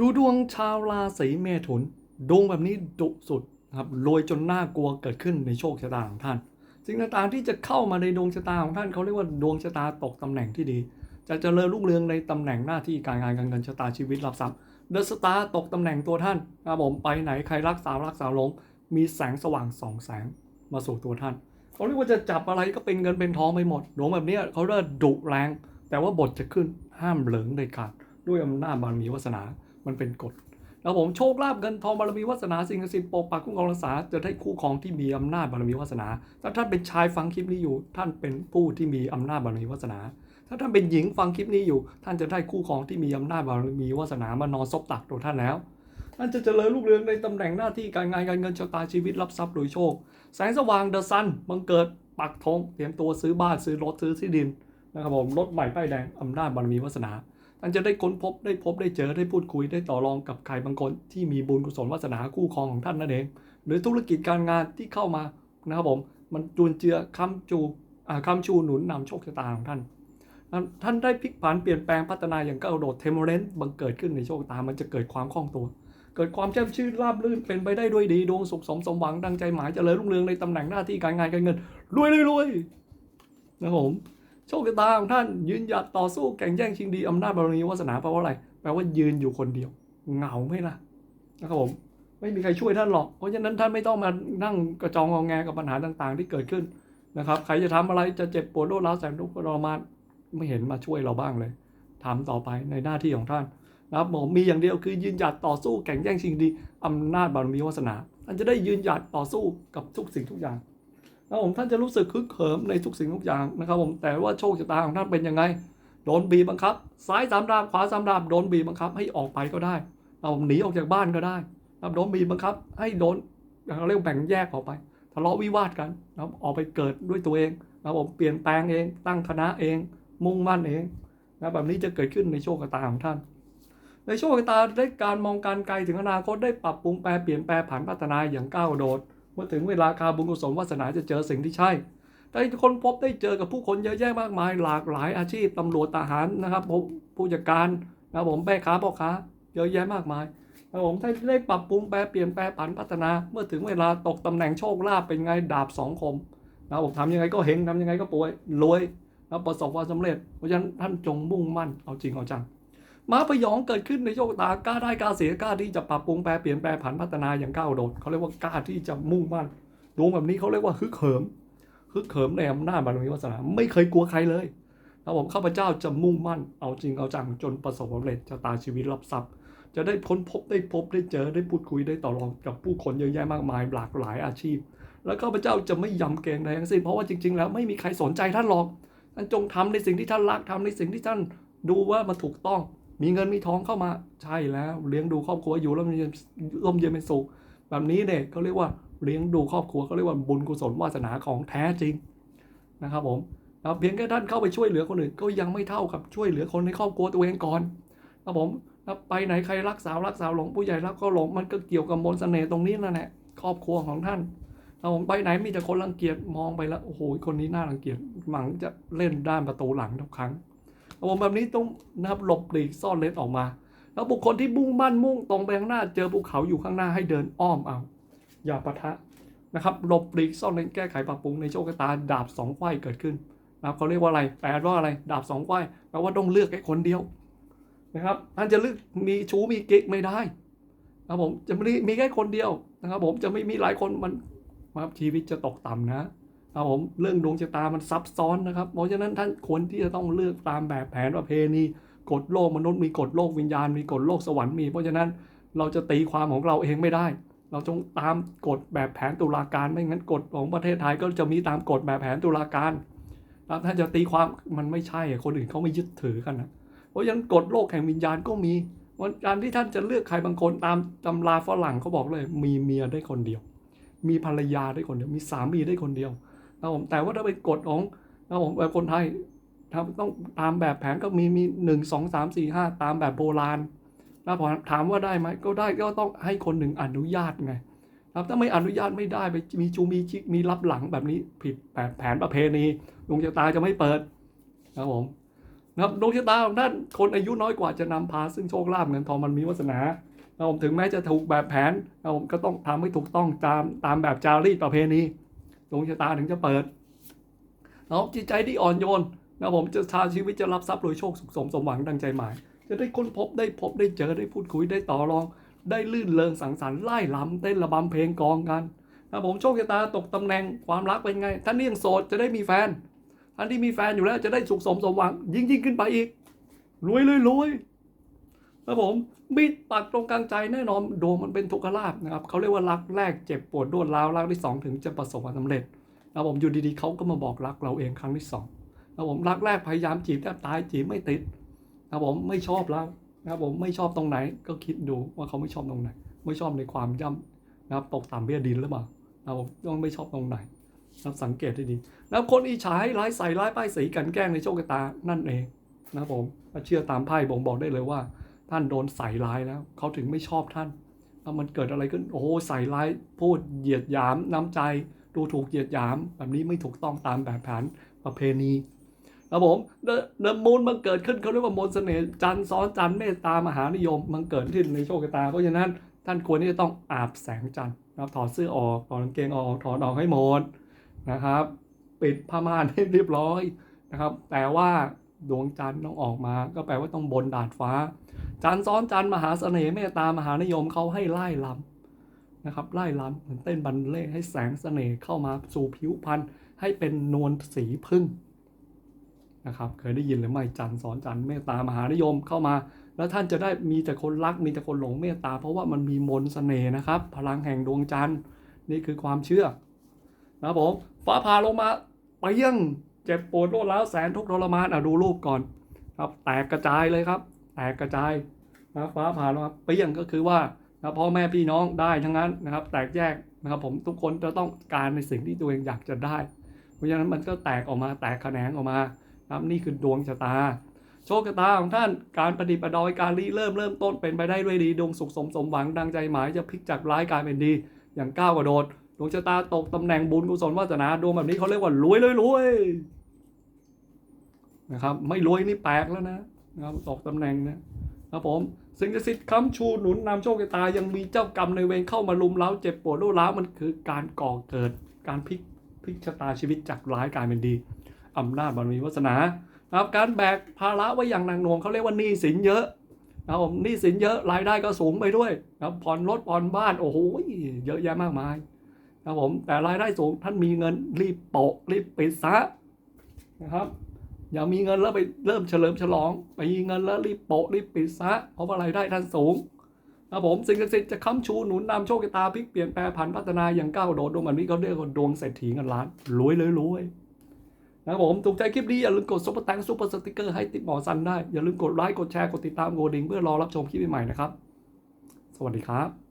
ดูดวงชาวราศีเมถุนดวงแบบนี้ดุสุดนะครับรวยจนน่ากลัวเกิดขึ้นในโชคชะตาของท่าน สิ่งต่างๆที่จะเข้ามาในดวงชะตาของท่านเขาเรียกว่าดวงชะตาตกตำแหน่งที่ดี จะเจริญรุ่งเรืองในตำแหน่งหน้าที่การงานการเงินชะตาชีวิตรับทรัพย์เดอะสตาร์ตกตำแหน่งตัวท่านนะครับผมไปไหนใครรักสาวรักสาวหลงมีแสงสว่างสองแสงมาสู่ตัวท่านเขาเรียกว่าจะจับอะไรก็เป็นเงินเป็นทองไปหมดดวงแบบนี้เขาเรียกว่ดุแรง แต่ว่าบทจะขึ้นห้ามเหลิงเด็ดขาดด้วยอำนาจบารมีวาสนา มันเป็นกฎแล้วผมโชคลาภเงินทองบารมีวาสนาสิ่งศักดิ์สิทธิ์ปกปักคุ้มครองรักษาจะได้คู่ครองที่มีอำนาจบารมีวาสนาถ้าท่านเป็นชายฟังคลิปนี้อยู่ ท่านเป็นผู้ที่มีอำนาจบารมีวาสนา ถ้าท่านเป็นหญิงฟังคลิปนี้อยู่ ท่านจะได้คู่ครองที่มีอำนาจบารมีวาสนามานอนซบตักตัวท่านแล้วท่านจะเจริญรุ่งเรืองในตำแหน่งหน้าที่การงานการเงินชะตาชีวิตรับทรัพย์โดยโชค แสงสว่างเดอะซันบังเกิดปักธงเตรียมตัวซื้อบ้านซื้อรถซื้อที่ดินนะครับผมรถใหม่ป้ายแดงอำนาจบารมีวาสนา ท่านจะได้ค้นพบได้พบได้เจอได้พูดคุยได้ต่อรองกับใครบางคนที่มีบุญกุศลวาสนาคู่ครองของท่านนั่นเอง หรือธุรกิจการงานที่เข้ามานะครับผมมันจูนเจือค้ำจูอ่าค้ำชูหนุนนำโชคชะตาของท่าน ท่านได้พลิกผันเปลี่ยนแปลงพัฒนาอย่างก้าวกระโดดเทมโมเรนต์บังเกิดขึ้นในโชคชะตา มันจะเกิดความคล่องตัว เกิดความแจ่มชื่นราบรื่นเป็นไปได้ด้วยดีดวงสุขสมสมหวังดังใจหมายเจริญรุ่งเรืองในตำแหน่งหน้าที่การงานการเงินรวยรวยรวยนะครับผม โชคชะตาของท่านยืนหยัดต่อสู้แข่งแย่งชิงดีอำนาจบารมีวาสนาแปลว่าอะไรแปลว่ายืนอยู่คนเดียว เหงาไหมล่ะนะครับผมไม่มีใครช่วยท่านหรอก เพราะฉะนั้นท่านไม่ต้องมานั่งกระจองงอแงกับปัญหาต่างๆ ที่เกิดขึ้นนะครับ ใครจะทำอะไรจะเจ็บปวดโรคร้าวแสนทุกข์ทรมานไม่เห็นมาช่วยเราบ้างเลยทำต่อไปในหน้าที่ของท่านนะครับผมมีอย่างเดียวคือยืนหยัดต่อสู้แข่งแย่งชิงดีอำนาจบารมีวาสนาท่านจะได้ยืนหยัดต่อสู้กับทุกสิ่งทุกอย่าง นะครับผมท่านจะรู้สึกคึกเขิมในทุกสิ่งทุกอย่างนะครับผมแต่ว่าโชคชะตาของท่านเป็นยังไง โดนบีบบังคับ ซ้ายสามดาบขวาสามดาบโดนบีบบังคับ ให้ออกไปก็ได้เราหนีออกจากบ้านก็ได้นะครับโดนบีบบังคับ ให้โดนเราเรียกแบ่งแยกออกไปทะเลาะวิวาทกันนะครับออกไปเกิดด้วยตัวเองนะครับผมเปลี่ยนแปลงเอง ตั้งคณะเอง มุ่งมั่นเองนะแบบนี้จะเกิดขึ้นในโชคชะตาของท่านในโชคชะตาได้การมองการไกลถึงอนาคตได้ปรับปรุงแปลเปลี่ยนแปลผันพัฒนาอย่างก้าวโดด เมื่อถึงเวลาคาบุญกุศลวาสนาจะเจอสิ่งที่ใช่ได้คนพบได้เจอกับผู้คนเยอะแยะมากมาย หลากหลายอาชีพตำรวจทหารนะครับผมผู้จัดการนะผมแม่ค้าพ่อค้า เยอะแยะมากมายนะผมได้ได้ปรับปรุงแปลเปลี่ยนแปลผันพัฒนา เมื่อถึงเวลาตกตำแหน่งโชคลาภเป็นไงดาบสองคมนะผมทำยังไงก็เฮงทำยังไงก็ป่วยรวยนะประสบความสำเร็จเพราะฉะนั้นท่านจงมุ่งมั่นเอาจริงเอาจัง ม้าพยองเกิดขึ้นในโชคตากล้าได้กล้าเสียกล้าที่จะปรับปรุงแปลเปลี่ยนแปลผันพัฒนาอย่างก้าวโดดเขาเรียกว่ากล้าที่จะมุ่งมั่นดวงแบบนี้เขาเรียกว่าฮึกเหิมฮึกเหิมในอำนาจบารมีวาสนาไม่เคยกลัวใครเลยนะผมข้าพเจ้าจะมุ่งมั่นเอาจริงเอาจังจนประสบความสำเร็จชะตาชีวิตรับทรัพย์ จะได้ค้นพบได้พบได้เจอได้พูดคุยได้ต่อรองกับผู้คนเยอะแยะมากมายหลากหลายอาชีพ แล้วข้าพเจ้าจะไม่ยำเกรงใดทั้งสิ้นเพราะว่าจริง ๆ แล้วไม่มีใครสนใจท่านหรอกท่านจงทำในสิ่งที่ท่านรักทำในสิ่งที่ท่านดูว่ามันถูกต้อง มีเงินมีทองเข้ามาใช่แล้ว เลี้ยงดูครอบครัวอยู่ร่มเย็นร่มเย็นเป็นสุขแบบนี้เนี่ยเขาเรียกว่าเลี้ยงดูครอบครัวเขาเรียกว่าบุญกุศลวาสนาของแท้จริงนะครับผมนะเพียงแค่ท่านเข้าไปช่วยเหลือคนอื่นก็ยังไม่เท่ากับช่วยเหลือคนในครอบครัวตัวเองก่อนครับผมนะไปไหนใครรักสาวรักสาวหลงผู้ใหญ่รักก็หลงมันก็เกี่ยวกับมนต์เสน่ห์ตรงนี้นั่นแหละครอบครัวของท่านครับผมไปไหนมีแต่คนรังเกียจมองไปแล้วโอ้โหคนนี้น่ารังเกียจหมังจะเล่นด้านประตูหลังทุกครั้ง ผมแบบนี้ต้องนะครับหลบหลีกซ่อนเลนออกมา แล้วบุคคลที่มุ่งมั่นมุ่งตรงไปข้างหน้า เจอภูเขาอยู่ข้างหน้าให้เดินอ้อมเอา อย่าปะทะนะครับหลบหลีกซ่อนเลนแก้ไขปรับปรุงในโชคชะตาดาบสองไขว้เกิดขึ้นนะครับเขาเรียกว่าอะไรแปลว่าอะไรดาบสองไขว้แปลว่าต้องเลือกแค่คนเดียวนะครับท่านจะเลือกมีชู้มีกิ๊กไม่ได้นะครับผมจะไมีมีแค่คนเดียวนะครับผมจะไม่มีหลายคนมันมาชีวิตจะตกต่ำนะ ครับผมเรื่องดวงชะตามันซับซ้อนนะครับ เพราะฉะนั้นท่านควรที่จะต้องเลือกตามแบบแผนประเพณีกฎโลกมนุษย์มีกฎโลกวิญญาณมีกฎโลกสวรรค์มี เพราะฉะนั้นเราจะตีความของเราเองไม่ได้ เราจงตามกฎแบบแผนตุลาการไม่งั้นกฎของประเทศไทยก็จะมีตามกฎแบบแผนตุลาการครับถ้าจะตีความมันไม่ใช่คนอื่นเขาไม่ยึดถือกันนะเพราะฉะนั้นกฎโลกแห่งวิญญาณก็มีวันการที่ท่านจะเลือกใครบางคนตามตำราฝรั่งเขาบอกเลย มีเมียได้คนเดียว มีภรรยาได้คนเดียวมีสามีได้คนเดียว นะครับผมแต่ว่าถ้าเป็นกฎของนะครับผมแบบคนไทยทำต้องตามแบบแผนก็มีมีหนึ่งสองสามสี่ห้าตามแบบโบราณนะผมถามว่าได้ไหมก็ได้ก็ต้องให้คนหนึ่งอนุญาตไงครับถ้าไม่อนุญาตไม่ได้ไปมีชูมีชิกมีรับหลังแบบนี้ผิดแบบแผนประเพณีดวงชะตาจะไม่เปิดนะครับผมนะครับดวงชะตาของท่านคนอายุน้อยกว่าจะนำพาซึ่งโชคลาภเงินทองมันมีวาสนานะครับผมถึงแม้จะถูกแบบแผนนะครับผมก็ต้องทำให้ถูกต้องตามตามแบบจารีตประเพณี ดวงชะตาถึงจะเปิดนะครับจิตใจที่อ่อนโยนนะผมจะชาชีวิตจะรับทรัพย์โดยโชคสุขสมสมหวังดังใจหมาย จะได้ค้นพบได้พบได้เจอได้พูดคุยได้ต่อรอง ได้ลื่นเริงสังสรรค์ไล่ลำเต้นระบำเพลงกองกันนะผมโชคชะตาตกตำแหน่งความรักเป็นไงท่านที่ยังโสดจะได้มีแฟนท่านที่มีแฟนอยู่แล้วจะได้สุขสมสมหวังยิ่งยิ่งขึ้นไปอีกรวยเลยรวย ครับผมมีปักตรงกลางใจแน่นอนดวงมันเป็นทุกขลาภนะครับเขาเรียกว่ารักแรกเจ็บปวดรวดร้าวรักที่สองถึงจะประสบความสำเร็จนะผมอยู่ดีๆเขาก็มาบอกรักเราเองครั้งที่สองนะผมรักแรกพยายามจีบแทบตายจีบไม่ติดนะผมไม่ชอบเรานะครับผมไม่ชอบตรงไหนก็คิดดูว่าเขาไม่ชอบตรงไหน ไม่ชอบในความย่ำนะครับตกต่ำเบี้ยดินหรือเปล่านะผมต้องไม่ชอบตรงไหนนะสังเกตให้ดีแล้วคนอิจฉาให้ร้ายใส่ร้ายป้ายสีกันแกล้งในโชคชะตานั่นเองนะผมเชื่อตามไพ่บ่งบอกได้เลยว่า ท่านโดนใส่ร้ายแล้ว เขาถึงไม่ชอบท่านแล้วมันเกิดอะไรขึ้นโอ้โหใส่ร้ายพูดเหยียดหยามน้ำใจ ดูถูกเหยียดหยาม แบบนี้ไม่ถูกต้องตามแบบแผนประเพณีครับผมเดอะมูนมันเกิดขึ้นเขาเรียกว่ามนเสน่ห์จันทร์ซ้อนจันทร์เมตตามหานิยมมันเกิดขึ้นในโชคชะตา เพราะฉะนั้นท่านควรที่จะต้องอาบแสงจันทร์นะครับถอดเสื้อออกถอดกางเกงออกถอดออกให้หมดนะครับ ปิดผ้าม่านให้เรียบร้อยนะครับ แต่ว่าดวงจันทร์ต้องออกมา ก็แปลว่าต้องบนดาดฟ้า จันทร์ซ้อนจันทร์มหาเสน่ห์เมตตามหานิยมเขาให้ไล่ลำนะครับไล่ลำเหมือนเต้นบันเลงให้แสงเสน่ห์เข้ามาสู่ผิวพรรณให้เป็นนวลสีพึ่งนะครับเคยได้ยินหรือไม่จันทร์ซ้อนจันทร์เมตตามหานิยมเข้ามา แล้วท่านจะได้มีแต่คนรักมีแต่คนหลงเมตตา เพราะว่ามันมีมนต์เสน่ห์นะครับ พลังแห่งดวงจันทร์นี่คือความเชื่อนะครับผมฟ้าผ่าลงมาไปยังเจ็บปวดรวดร้าวแสนทุกทรมานอะดูรูปก่อน ครับแตกกระจายเลยครับ แตกกระจายนะฟ้าผ่าลงมาไปยังก็คือว่านะพ่อแม่พี่น้องได้ทั้งนั้นนะครับ แตกแยกนะครับผมทุกคนจะต้องการในสิ่งที่ตัวเองอยากจะได้ เพราะฉะนั้นมันก็แตกออกมาแตกแขนงออกมานะครับนี่คือดวงชะตา โชคชะตาของท่านการปฏิบัติดอยการรีเริ่มเริ่มต้นเป็นไปได้ด้วยดีดวงสุขสมสมหวังดังใจหมายจะพลิกจากร้ายกลายเป็นดี อย่างก้าวกระโดดดวงชะตาตกตำแหน่งบุญกุศลวาสนาดวงแบบนี้เขาเรียกว่ารวยรวยรวยนะครับไม่รวยนี่แปลกแล้วนะ นะครับตกตำแหน่งนะครับผมสิ่งศักดิ์สิทธิ์ค้ำชูหนุนนำโชคชะตายังมีเจ้ากรรมในเวรเข้ามาลุมเล้าเจ็บปวดรุร้าวมันคือการก่อเกิดการพลิกพลิกชะตาชีวิตจากร้ายกลายเป็นดีอำนาจบารมีวาสนานะครับการแบกภาระไว้อย่างหนักหน่วงเขาเรียกว่าหนี้สินเยอะนะครับผมหนี้สินเยอะรายได้ก็สูงไปด้วยนะครับผ่อนรถผ่อนบ้านโอ้โหเยอะแยะมากมายครับผมแต่รายได้สูงท่านมีเงินรีบโปะรีบปิดซะนะครับ อย่ามีเงินแล้วไปเริ่มเฉลิมฉลองไปมีเงินแล้วรีบโปะรีบปิดซะเพราะว่ารายได้ท่านสูงครับผมสิ่งศักดิ์สิทธิ์จะค้ำชูหนุนนำโชคชะตาพลิกเปลี่ยนแปลงผันพัฒนาอย่างก้าวโดดดวงแบบนี้เขาเรียกว่าดวงเศรษฐีเงินล้านรวยเลยรวยนะผมถูกใจคลิปนี้อย่าลืมกดซุปเปอร์แตงซุปเปอร์สติกเกอร์ให้ติดหมอซันได้ อย่าลืมกดไลค์กดแชร์กดติดตามโกดิงเพื่อรอรับชมคลิปใหม่ๆนะครับ สวัสดีครับ